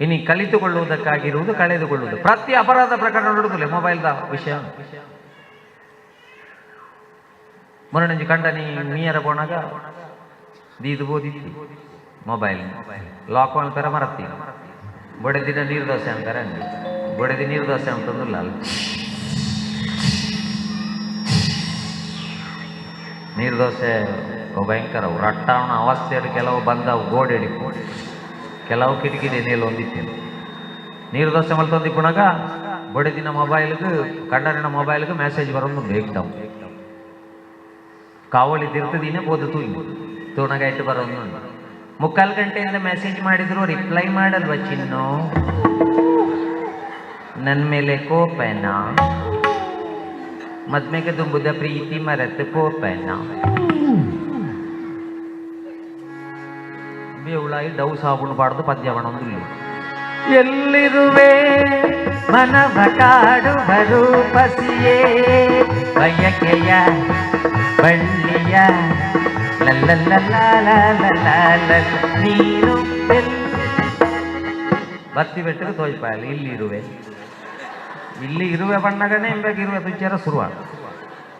ಇನ್ನು ಕಲಿತುಕೊಳ್ಳುವುದಕ್ಕಾಗಿರುವುದು ಕಳೆದುಕೊಳ್ಳುವುದು. ಪ್ರತಿ ಅಪರಾಧ ಪ್ರಕರಣ ನೋಡುದಿಲ್ಲ ಮೊಬೈಲ್ದ ವಿಷಯ. ಮೊನ್ನೆ ಕಂಡನಿ ಮೀಯರ ಬೋಣಾಗ ದೀದು ಬೋದಿತ್ತು ಮೊಬೈಲ್ ಲಾಕ್ ಅಂತಾರೆ ಮರತ್ತಿ. ಬಡದಿನ ನೀರು ದೋಸೆ ಅಂತಾರೆ ಬಡದಿ ನೀರು ದೋಸೆ ಅಂತಂದಿಲ್ಲ ಅಲ್ಲಿ. ನೀರು ದೋಸೆ ಅವು ಭಯಂಕರ ಅವು ರಟ್ಟಾವಣ ಅವಸ್ಥೆಯಲ್ಲಿ ಕೆಲವು ಬಂದವು ಗೋಡೆಡಿ ಕೆಲವು ಕಿಟಕಿ ನೀರು ಹೊಂದಿತ್ತು ನೀರು ದೋಸೆ ಮಲ್ತೊಂದಿ ಪುಣಗ ಬೊಡೆದಿನ ಮೊಬೈಲ್ಗೆ, ಕಣ್ಣರಿನ ಮೊಬೈಲ್ಗೆ ಮೆಸೇಜ್ ಬರೋದು ಬೇಕ್ತಾವು ಕಾವಳಿ ತಿರ್ತದಿನೇ ಬೋದು ತೂಯಿ ತೂಣಗಾಯ್ತು ಬರೋದು ಮುಕ್ಕಾಲು ಗಂಟೆಯಿಂದ ಮೆಸೇಜ್ ಮಾಡಿದ್ರು ರಿಪ್ಲೈ ಮಾಡಲ್ವ ಚಿನ್ನು? ನನ್ನ ಮೇಲೆ ಕೋಪೇನಾ? ಮದ್ಮೆಗೆ ತುಂಬುದ ಪ್ರೀತಿ ಮರೆತು ಕೋಪೇನಾ? ಬೇವುಳಾಗಿ ಡವ್ ಸಾಬೂನು ಪಾಡ್ದು ಪದ್ಯ ಬಣೊಂದಿಲ್ಲ ಎಲ್ಲಿರುವೆ ಮನವ ಕಾಡುವ ರೂಪಸಿಯೇ ಬಯಕೆಯ ಬಳ್ಳಿಯ ಲಲ್ಲಲ್ಲಲಾಲಲಲಾಲ ನೀನು ಎಲ್ಲಿ ಬತ್ತಿ ಬೆಟ್ಟಕ್ಕೆ ತೋಯ್ಪಾಯಲ್ಲ ಇಲ್ಲಿರುವೆ ಇಲ್ಲಿ ಇರುವೆ ಬಣ್ಣಗನೇ ಎಂಬಾಗ ಇರುವೆ ತುಚ್ಚಾರ ಶುರುವ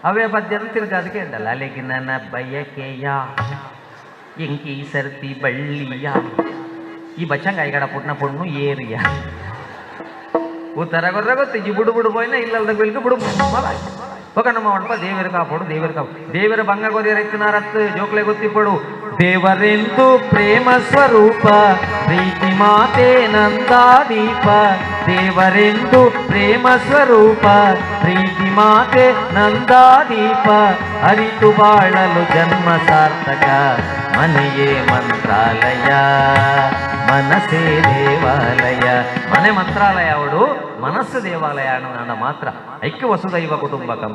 ಅವೇ ಪದ್ಯನ ತಿರ್ಗ ಅದಕ್ಕೆ ಉಂಟಲ್ಲ ಅಲೆಗೆ ನನ್ನ ಬಯಕೆಯ ಎಂಕಿ ಸರ್ತಿ ಬಳ್ಳಿಯ ಈ ಬಚ್ಚಂಗ ಐಗಡ ಪುಟ್ನ ಪುಣ್ಣು ಏರಿಯ ಉತ್ತರ ಗೊರ್ರ ಗೊತ್ತಿಜ್ಜಿ ಬುಡು ಬುಡು పోయినా ఇళ్ళ వెళ్ళి బుడు ఒక ನಮ್ಮ ಒಣಪ ದೇವರ ಕಾಪಾಡು ದೇವರ ಕಾಪಾಡು ದೇವರ ಭಂಗ ಗೊದಿರ ಎತ್ತಿನಾರತ್ತು ಜೋಕ್ಲೆ ಗೊತ್ತಿಪ್ಪಡು ದೇವರೆಂದು ಪ್ರೇಮ ಸ್ವರೂಪ ಪ್ರೀತಿ ಮಾತೆ ನಂದಾದೀಪ ದೇವರೆಂದು ಪ್ರೇಮ ಸ್ವರೂಪ ಪ್ರೀತಿ ಮಾತೆ ನಂದಾದೀಪ ಅರಿತು ಬಾಳಲು ಜನ್ಮ ಸಾರ್ಥಕ ಮನೆಯೇ ಮಂತ್ರಾಲಯ ಮನಸ್ಸೇ ದೇವಾಲಯ ಮನೆ ಮಂತ್ರಾಲಯ ಅವಳು ಮನಸ್ಸು ದೇವಾಲಯ ಅನ್ನೋಣ ಮಾತ್ರ ಐಕ್ಯ ವಸುದೈವ ಕುಟುಂಬಕಂ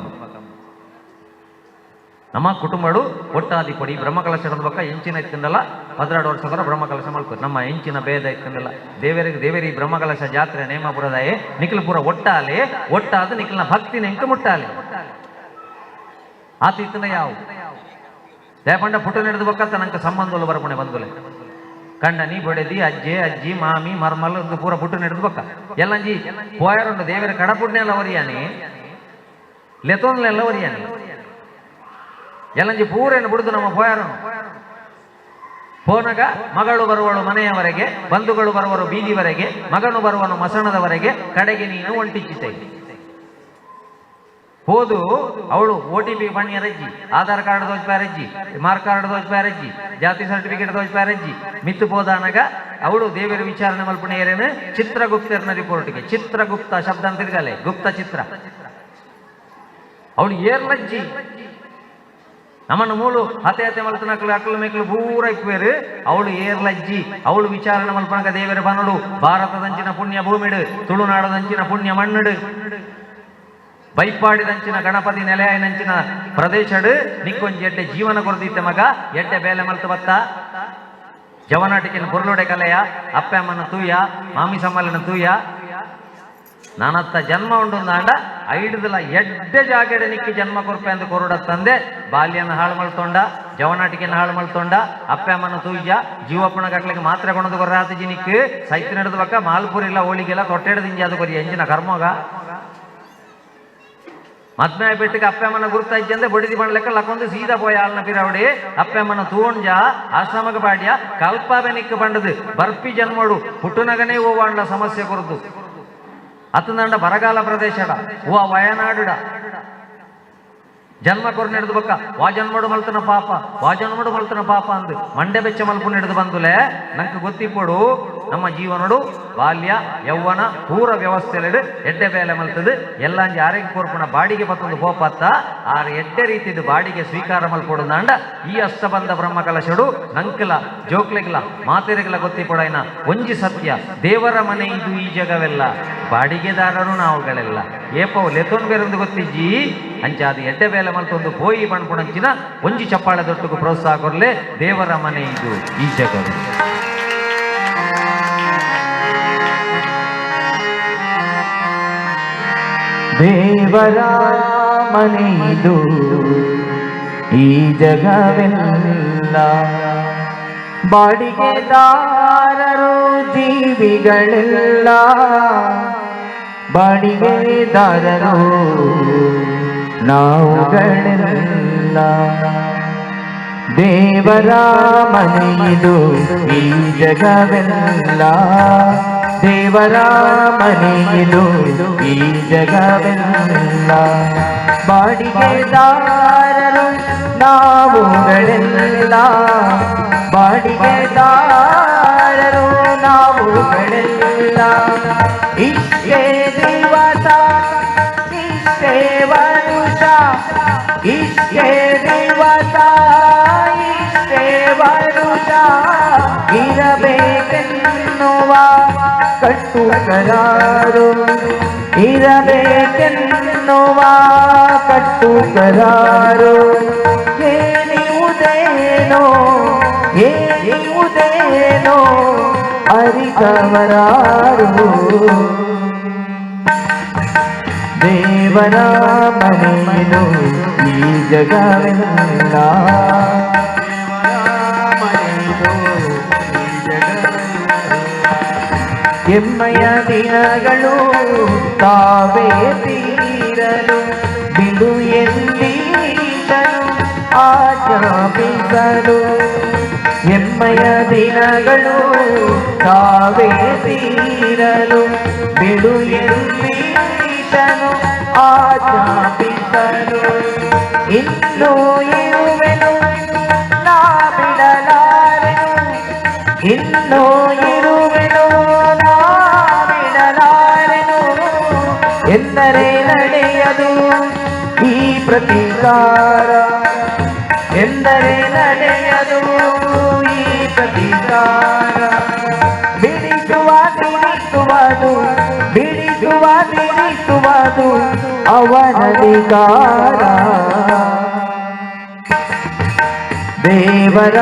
ನಮ್ಮ ಕುಟುಂಬಡು ಒಟ್ಟಾದಿ ಕೊಡಿ. ಬ್ರಹ್ಮಕಲಶದ ಹೆಂಚಿನ ಇತ್ತಿಂದಲ್ಲ ವರ್ಷ ವರ್ಷದವರ ಬ್ರಹ್ಮಕಲಶ ಮಾಡ್ಕೊ. ನಮ್ಮ ಹೆಂಚಿನ ಭೇದ ಇತ್ತಿಂದಲ್ಲ. ದೇವರಿಗೆ ದೇವರಿ ಬ್ರಹ್ಮಕಲಶ ಜಾತ್ರೆ ನೇಮಪುರದಾಯೆ ನಿಖಿಲ್ಪುರ ಒಟ್ಟಾಲೆ, ಒಟ್ಟಾದ ನಿಖಿಲ್ನ ಭಕ್ತಿ ನೆಂಕ ಮುಟ್ಟಾಲೆ. ಆತ ಇತ್ತಿನ ಯಾವ? ದೇಪಂಡ ಪುಟ್ಟು ನಡೆದು ಬಕ್ಕತ್ತ, ನಂಗೆ ಸಂಬಂಧಗಳು ಬರಪಣೆ ಬಂದುಲೆ ಕಂಡನಿ ಬೊಡೆದಿ, ಅಜ್ಜೆ, ಅಜ್ಜಿ, ಮಾಮಿ, ಮರ್ಮಲ್, ಒಂದು ಪೂರ ಪುಟ್ಟು ನಡೆದು ಬಕ್ಕ. ಎಲ್ಲಂಜಿ ಪೋಯರುಂಡು ದೇವರ ಕಡಪುಡ್ನೆಲ್ಲ ಒರಿಯಾನಿ. ಲೆತೋನ್ಲೆಲ್ಲ ಒರಿಯಾನಿ. ಎಲ್ಲಂಜಿ ಪೂರೇನು ಬಿಡುದು ನಮ್ಮ ಪೋಯರು. ಪೋನಗ ಮಗಳು ಬರುವಳು ಮನೆಯವರೆಗೆ, ಬಂಧುಗಳು ಬರುವರು ಬೀದಿವರೆಗೆ, ಮಗನು ಬರುವನು ಮಸಣದವರೆಗೆ, ಕಡೆಗೆ ನೀನು ಒಂಟಿಚ್ಚಿತೆ ಹೋದು ಅವಳು ಓ ಟಿ ಪಿ ಪಣ್ಯ ರಜ್ಜಿ ಆಧಾರ್ ಕಾರ್ಡ್ ದೋಜ್ ಪ್ಯಾರಜ್ಜಿ ಮಾರ್ಕ್ ಕಾರ್ಡ್ ದೋಜ್ ಪ್ಯಾರಜ್ಜಿ ಜಾತಿ ಸರ್ಟಿಫಿಕೇಟ್ ದೋಜ್ ಪ್ಯಾರಜ್ಜಿ ಮಿತ್ತು ಪೋದಾನಗ ಅವಳು ದೇವರ ವಿಚಾರಣೆ ಮಲ್ಪಣೆಯರೇನು? ಚಿತ್ರಗುಪ್ತರನ ರಿಪೋರ್ಟ್ಗೆ, ಚಿತ್ರಗುಪ್ತ ಶಬ್ದ ಅಂತ ತಿರ್ಗಲೆ ಗುಪ್ತ ಚಿತ್ರ. ಅವಳು ಏರ್ಲಜ್ಜಿ ನಮ್ಮನ್ನು ಮೂಲು ಹತೆ ಹತೆ ಮಲ್ತನ ಅಕ್ಕಲು ಮೇಕಲು ಪೂರ ಇಕ್ವೇರು ಅವಳು ಏರ್ಲಜ್ಜಿ ಅವಳು ವಿಚಾರಣೆ ಮಲ್ಪನಕ ದೇವರ ಬನಡು. ಭಾರತದಂಚಿನ ಪುಣ್ಯ ಭೂಮಿಡು, ತುಳುನಾಡದಂಚಿನ ಪುಣ್ಯ ಮಣ್ಣುಡು. ಬೈಪಾಡಿದಂಚಿನ ಗಣಪತಿ ನೆಲೆಯಾಯನಂಚಿನ ಪ್ರದೇಶಡು. ನಿಕ್ಕೊಂಜಿ ಎಡ್ಡೆ ಜೀವನ ಕೊರದಿತ್ತೆ ಮಗ, ಎಡ್ಡೆ ಬೇಲೆ ಮಲ್ತು ಬತ್ತ. ಜವನಾಟಿಕಿನ ಪುರ್ಲೊಡೆ ಕಲೆಯ, ಅಪ್ಪಮ್ಮನ ತೂಯ ಮಾಮಿ ಸಮ್ಮಲಿನ ತೂಯ. ನಾನತ್ತ ಜನ್ಮ ಉಂಡು ನಾಂಡ ಐಡುದಲ ಎಡ್ಡೆ ಜಾಗೆಡೆ ನಿಕ್ಕಿ ಜನ್ಮ ಕೊರ್ಪೆ ಅಂತ ಕೊರಡ ತಂದೆ. ಬಾಲ್ಯನ ಹಾಳು ಮಳ್ತೊಂಡ ಜವನಾಟಿಕೆನ ಹಾಳು ಮಳ್ತೊಂಡ ಅಪ್ಪೆ ಅಮ್ಮನ ತೂಯ್ಯ ಜೀವಪ್ಪನ ಕಟ್ಲಿಗೆ ಮಾತ್ರೆ ಕೊಣದು ಕೊರ್ರಾತ ಜಿನಿಕ್ ಸೈತ್ ನಡೆದ ಬಕ್ಕ ಮಾಲ್ಪುರಿಲ್ಲ ಹೋಳಿಗೆಲ್ಲ ತೊಟ್ಟೆಡದಿಂಜಿ ಅದು ಕೊರಿ ಎಂಜಿನ ಕರ್ಮೋಗ. ಮದ್ಮೆ ಬೆಟ್ಟಿಗೆ ಅಪ್ಪಮ್ಮನ ಗುರುತ ಇದ್ದಂದೆ ಬಡಿದಿ ಬಣ್ಲೆಕ್ಕ ಲಕ್ಕೊಂದು ಸೀದಾ ಪೋಯ ಆಲ್ನ ಪಿರಾವಡಿ. ಅಪ್ಪಮ್ಮನ ತೂಂಜ ಆಶ್ರಮಗ ಪಾಡ್ಯ ಕಲ್ಪಾವೆ ನಿಕ್ಕ ಬಂಡದು, ಬರ್ಪಿ ಜನ್ಮಡು ಪುಟ್ಟುನಗನೇ ಓವಾಂಡ್ಲ ಸಮಸ್ಯೆ ಕೊರದು. ಅತ್ತಂದಂಡ ಬರಗಾಲ ಪ್ರದೇಶಡ ಓ ವಯನಾಡುಡ. ಜನ್ಮ ಕೊರ ನಡೆದು ಬಕ್ಕ. ವಾಜನ್ಮಡು ಮಲ್ತನ ಪಾಪ. ವಾಜನ್ಮಡು ಮಲ್ತನ ಪಾಪ ಅಂದು. ಮಂಡೆ ಬೆಚ್ಚ ಮಲ್ಕೊಂಡು ಹಿಡಿದು ಬಂದುಲೆ. ನಂಗೆ ಗೊತ್ತಿಪ್ಪಡು. ನಮ್ಮ ಜೀವನಡು ಬಾಲ್ಯ, ಯೌವನ ಪೂರ ವ್ಯವಸ್ಥೆಲೆಡು ಎಡ್ಡೆ ಬೇಲೆ ಮಲ್ತದು. ಎಲ್ಲಾಂಜಿ ಆರೋಗ್ಯ ಕೋರ್ಪುಣ ಬಾಡಿಗೆ ಬತ್ತೊಂದು ಪೋಪತ್ತ ಆರ್ ಎಡ್ಡೆ ರೀತಿದು ಬಾಡಿಗೆ ಸ್ವೀಕಾರ ಮಲ್ಪೊಡುಂದಾಂಡ ಈ ಅಸ್ತಬಂಧ ಬ್ರಹ್ಮ ಕಲಶಡು ನಂಕಲ, ಜೋಕ್ಲೆಗ್ಲ, ಮಾತೆರೆಗ್ಲ ಗೊತ್ತಿಪ್ಪಡೈನ ಒಂಜಿ ಸತ್ಯ, ದೇವರ ಮನೆ ಇದು ಈ ಜಗವೆಲ್ಲ. ಬಾಡಿಗೆದಾರರು ನಾವುಗಳೆಲ್ಲ. ಏಪವು ಲೆತೋನ್ ಬೇರೊಂದು ಗೊತ್ತಿಜ್ಜಿ? ಅಂಚ ಅದು ಎಡ್ಡೆ ಬೇಲೆ ಮಲ್ತೊಂದು ಪೋಯಿ ಬಣ್ಪುಣಂಚಿನ ಒಂಜಿ ಚಪ್ಪಾಳೆ ದೊಟ್ಟಗೂ ಪ್ರೋತ್ಸಾಹ ಕೊರ್ಲೆ ದೇವರ ಮನೆ ಇದು ಈ ಜಗವು ದೇವರ ಮನೆಯಿದು ಈ ಜಗವೆಲ್ಲ. ಬಾಡಿಗೆದಾರರು ಜೀವಿಗಳೆಲ್ಲ ಬಾಡಿಗೆದಾರರು ನಾವುಗಳೆಲ್ಲ. ದೇವರ ಮನೆಯಿದು ಈ ಜಗವೆಲ್ಲ. ದೇವರ ಮನೆಯಿದು ಈ ಜಗವೆಲ್ಲ ಬಾಡಿಗೆದಾರರು ನಾವುಗಳೆಲ್ಲ ಬಾಡಿಗೆದಾರರು ಕಟ್ಟು ಕರಾರು ಇರಬೇಕೆನ್ನುವ ಕಟ್ಟು ಕರಾರು ಏನಿವುದೇನೋ ಏನಿವುದೇನೋ ಅರಿತವರಾರು ದೇವರ ಮನೆಯನು ಈ ಜಗವೆಲ್ಲ ಎಮ್ಮಯ ದಿನಗಳು ತಾವೇ ತೀರಲು ಬಿಡು ಎಂದೀಶನು ಆಜ್ಞಾಪಿಸಲು ಎಮ್ಮಯ ದಿನಗಳು ತಾವೇ ತೀರಲು ಬಿಡು ಎಂದೀಶನು ಆಜ್ಞಾಪಿಸಲು ಇನ್ನೂ ಎಂದರೆ ನಡೆಯದು. ಈ ಪ್ರತೀಕಾರ ಎಂದರೆ ನಡೆಯದು. ಈ ಪ್ರತೀಕಾರ ಬಿಡಿಸುವ ತಿಳಿಸುವುದು ಬಿಡಿಸುವ ತಿಳಿಸುವುದು ಅವನಧಿಕಾರ ದೇವರ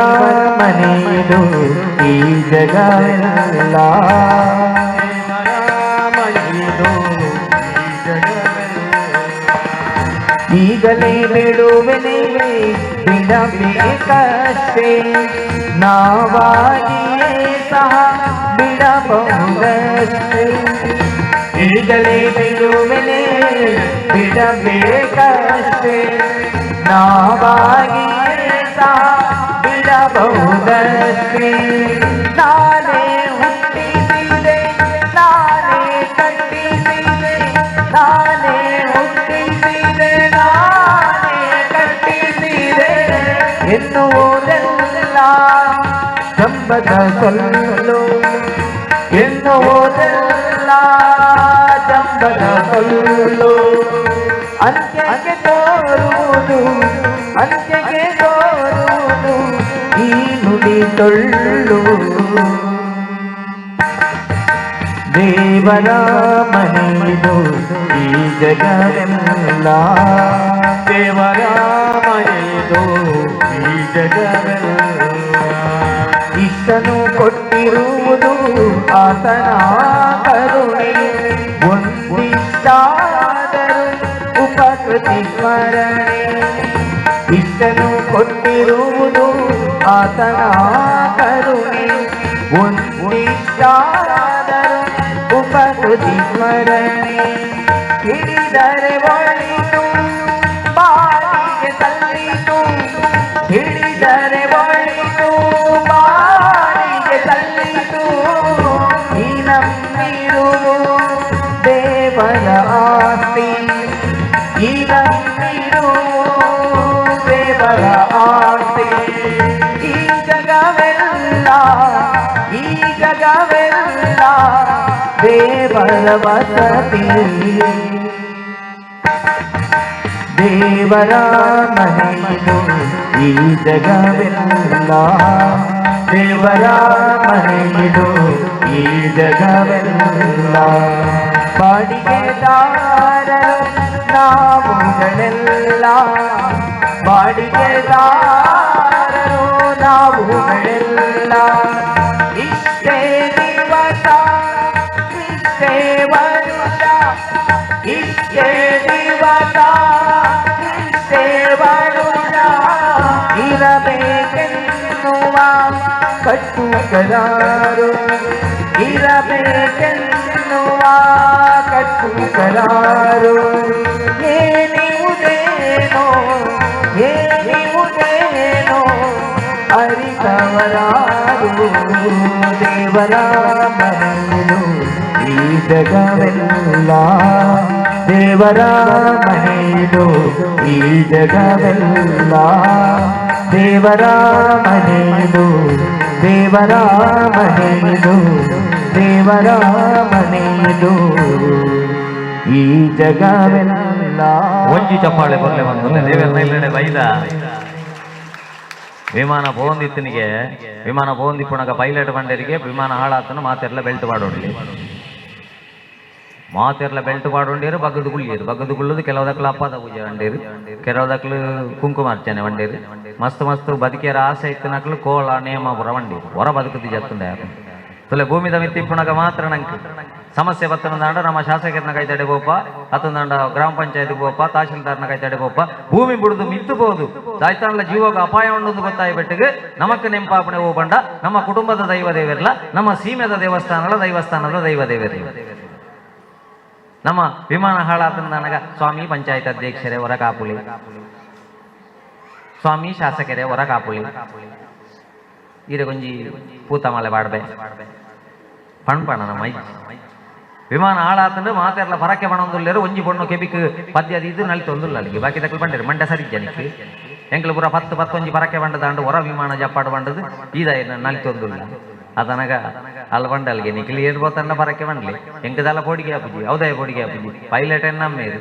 ಮನೆಯದು ಈ ಜಗವೆಲ್ಲ ಈಗಲೇ ಬಿಡುವೆನೆ ಬಿಡಬೇಕಷ್ಟೇ ನಾವಾಗಿಯೇ ಸಹ ಬಿಡಬಹುದಷ್ಟೇ ಈಗಲೇ ಬಿಡುವೆನೆ ಬಿಡಬೇಕಷ್ಟೇ ನಾವಾಗಿಯೇ ಸಹ ಬಿಡಬಹುದಷ್ಟೇ ನಾನೇ ಎನ್ನುವುದೆಲ್ಲ ಜಂಬದ ಸೊಲ್ಲು ಎನ್ನುವುದೆಲ್ಲ ಜಂಬದ ಸೊಲ್ಲು ಅಂತ್ಯಕ್ಕೆ ತೋರುವುದು ಅಂತ್ಯಕ್ಕೆ ತೋರುವುದು ಈ ನುಡಿ ತೊಳ್ಳು ದೇವರ ಮನೆಯದು ಈ ಜಗವೆಲ್ಲ ದೇವರ ಮನೆಯದು ಈ ಜಗವೆಲ್ಲ ಇಷ್ಟನು ಕೊಟ್ಟಿರುವುದು ಆತನ ಕರುಣೆ. ಒಂದಿಷ್ಟಾದರೂ ಉಪಕೃತಿ ಸ್ಮರಣೆ. ಇಷ್ಟನು ഭഗവതി ദേവരാമനോ ഈ ജഗമെല്ല ദേവരാമനോ ഈ ജഗമെല്ല. പാടിയതാരോ നാവുകളെല്ലാം പാടിയതാരോ നാവുകളെല്ലാം. ಕಟ್ಟು ಕರಾರು ಇರಬೇಕೆನ್ನುವ ಕಟ್ಟು ಕರಾರು ಏನಿವುದೇನೋ ಏನಿವುದೇನೋ ಅರಿತವರಾರು ದೇವರ ಮನೆಯಲು ಈ ಜಗವೆಲ್ಲ ದೇವರ ಮನೆಯಲು ಈ ಜಗವೆಲ್ಲ ದೇವರ ಮನೆಯಲು ದೇವರ ಮನೆಯದು ದೇವರ ಮನೆಯದು ಈ ಜಗವೆಲ್ಲ ಒಂಜಿ ಚಪ್ಪಾಳೆ ಬರಲೆ ಬಂದು ದೇವೇರ್ನ ಇಲ್ಲಡೆ ಬೈದ. ವಿಮಾನ ಬೋಂದಿತ್ತನಿಗೆ ವಿಮಾನ ಪೋಂದಿಪ್ಪುಣಗ ಪೈಲಟ್ ಬಂಡರಿಗೆ ವಿಮಾನ ಹಾಳಾತನ ಮಾತೆಲ್ಲ ಬೆಲ್ಟ್ ಪಾಡೋಡ್ಲಿ ಮಾತೆರ್ಲ ಬೆಲ್ಟ್ ಪಾಡೋಂಡೇರು ಬಗ್ಗದು ಗುಳ್ಳಿಯರು ಬಗ್ಗದು ಗುಳ್ಳದು ಕೆಲವದಕ್ಲು ಅಪ್ಪದ ಪೂಜೆ ಅಂಡೇರು ಕೆಲವದಕ್ಲು ಕುಂಕುಮಾರ್ಚನೆ ವಂಡೇರು ಮಸ್ತ್ ಮಸ್ತ್ ಬದುಕಿಯರ ಆಸೆ ಇತ್ತಿನಕ್ಲು ಕೋಳ ನೇಮ ಪುರ ವಂಡೇರು ಹೊರ ಬದುಕುದು ಜತ್ತುಂಡೆ ಯಾರು ತುಲೆ ಭೂಮಿದ ಮಿತ್ತಿಪ್ಪುಣಗ ಮಾತ್ರ ನಂಗೆ ಸಮಸ್ಯೆ ಬತ್ತನಂದಾಂಡ ನಮ್ಮ ಶಾಸಕರನ್ನ ಕೈ ತಡೆ ಬೋಪ ಅತ್ತಂದಾಂಡ ಗ್ರಾಮ ಪಂಚಾಯತ್ ಬೋಪ ತಹಶೀಲ್ದಾರ್ನ ಕೈ ತಡೆ ಬೋಪ ಭೂಮಿ ಬಿಡುದು ಮಿತ್ತುಬೋದು ದಾಯ್ತಾಂಡ್ಲ ಜೀವಗ ಅಪಾಯ ಉಂಡು ಗೊತ್ತಾಯಿ ಬೆಟ್ಟಿಗೆ ನಮಕ್ ನೆಂಪಾಪಣೆ ಓ ಬಂಡ ನಮ್ಮ ಕುಟುಂಬದ ದೈವ ದೇವರಿಲ್ಲ ನಮ್ಮ ಸೀಮೆದ ದೇವಸ್ಥಾನದ ದೈವಸ್ಥಾನದ ದೈವ ದೇವರಿಲ್ಲ ನಮ್ಮ ವಿಮಾನ ಹಾಳಾತನ ನನಗ ಸ್ವಾಮಿ ಪಂಚಾಯತ್ ಅಧ್ಯಕ್ಷರೇ ಹೊರ ಕಾಪುಳಿ ಸ್ವಾಮಿ ಶಾಸಕರೇ ಹೊರ ಕಾಪುಳಿ ಈರೆ ಗೊಂಜಿ ಪೂತಮಾಲೆ ಬಾಡ್ಬೆ ಪಣ್ಪಣ ನಮ್ಮ ಐ ವಿಮಾನ ಹಾಳಾತಂದ್ರೆ ಮಾತೆರ್ಲ ಪರಕ್ಕೆ ಬಣೊಂದುಲ್ಲೇರು ಒಂಜಿ ಬಣ್ಣು ಕೆಬಿಕ್ ಪದ್ಯದ ಇದು ನಲ್ತಿ ಒಂದುಲ್ಲ ಅಲ್ಲಿಗೆ ಬಾಕಿ ತಕ್ಕಲು ಬಂಡೇರು ಮಂಡ್ಯ ಸರಿ ಜನಕ್ಕೆ ಎಂಕ್ಲು ಪೂರ ಪತ್ತು ಪತ್ತೊಂಜಿ ಪರಕ್ಕೆ ಬಂಡ ದಾಂಡು ಹೊರ ವಿಮಾನ ಜಪ್ಪಾಡು ಬಂಡದು ಈದ ನಲ್ತಿ ಒಂದುಲ್ಲ ಅದನಗ ಅಲ್ಲಿ ಬಂಡ ಅಲ್ಲಿಗೆ ನಿಕ್ಲಿ ಏರ್ ಬೋತಂಡ ಪರಕ್ಕೆ ಬಂಡ್ಲಿ ಎಂಕದಲ್ಲ ಪೋಡಿಗೆ ಆಪುಜಿ ಹೌದಾ ಪೋಡಿಗೆ ಆಪುಜಿ ಪೈಲಟ್ ಎನ್ನಮ್ಮೇರು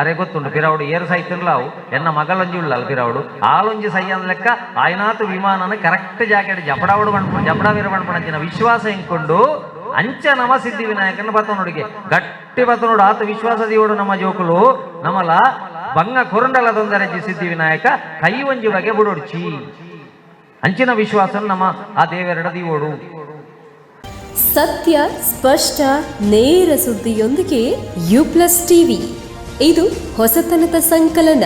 ಅರೆ ಗೊತ್ತುಂಡು ಪಿರೌಡು ಏರು ಸೈತಿರ್ಲಾವು ಎನ್ನ ಮಗಳೊಂಜಿ ಉಳ್ಳಲ್ಲ ಪಿರೌಡು ಆಳೊಂಜಿ ಸೈ ಅಂದ ಲೆಕ್ಕ ಆಯ್ನಾತು ವಿಮಾನನ ಕರೆಕ್ಟ್ ಜಾಕೆಟ್ ಜಪಡಾವಡು ಬಣ್ಣ ಜಪಡಾವೀರ ಬಣ್ಪಣಂಚಿನ ವಿಶ್ವಾಸ ಎಂಕೊಂಡು ಅಂಚ ನಮ ಸಿದ್ಧಿ ವಿನಾಯಕನ ಬತ್ತನೊಡಿಗೆ ಗಟ್ಟಿ ಬತ್ತನೋಡು ಆತ ವಿಶ್ವಾಸ ದೀವಡು ನಮ್ಮ ಜೋಕುಲು ನಮಲ ಬಂಗ ಕೊರಂಡಲ ತೊಂದರೆಜಿ ಸಿದ್ಧಿ ವಿನಾಯಕ ಕೈ ಒಂಜಿ ಬಗೆ ಬುಡೊಡ್ಚಿ ಅಂಚಿನ ವಿಶ್ವಾಸ ನಮ್ಮ ಆ ದೇವೆರಡ ದೀವೋಡು ಸತ್ಯ, ಸ್ಪಷ್ಟ, ನೇರ ಸುದ್ದಿಯೊಂದಿಗೆ ಯು ಪ್ಲಸ್ ಟಿವಿ. ಇದು ಹೊಸತನದ ಸಂಕಲನ.